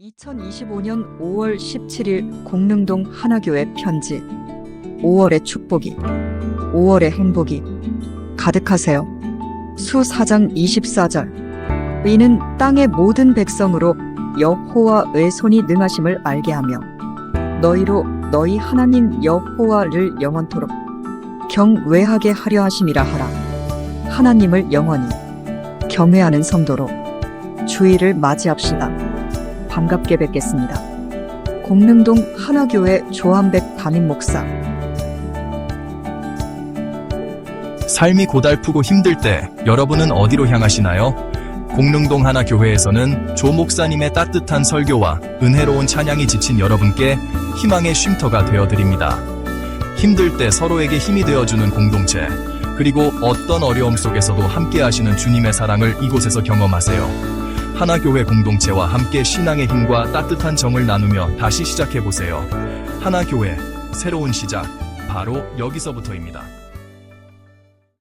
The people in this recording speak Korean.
2025년 5월 17일 공릉동 하나교회 편지 5월의 축복이 5월의 행복이 가득하세요. 수 4장 24절 이는 땅의 모든 백성으로 여호와의 손이 능하심을 알게 하며 너희로 너희 하나님 여호와를 영원토록 경외하게 하려 하심이라 하라 하나님을 영원히 경외하는 성도로 주의를 맞이합시다. 반갑게 뵙겠습니다. 공릉동 하나교회 조한백 담임 목사 삶이 고달프고 힘들 때 여러분은 어디로 향하시나요? 공릉동 하나 교회에서는 조 목사님의 따뜻한 설교와 은혜로운 찬양이 지친 여러분께 희망의 쉼터가 되어 드립니다. 힘들 때 서로에게 힘이 되어주는 공동체, 그리고 어떤 어려움 속에서도 함께 하시는 주님의 사랑을 이곳에서 경험하세요. 하나교회 공동체와 함께 신앙의 힘과 따뜻한 정을 나누며 다시 시작해 보세요. 하나교회, 새로운 시작, 바로 여기서부터입니다.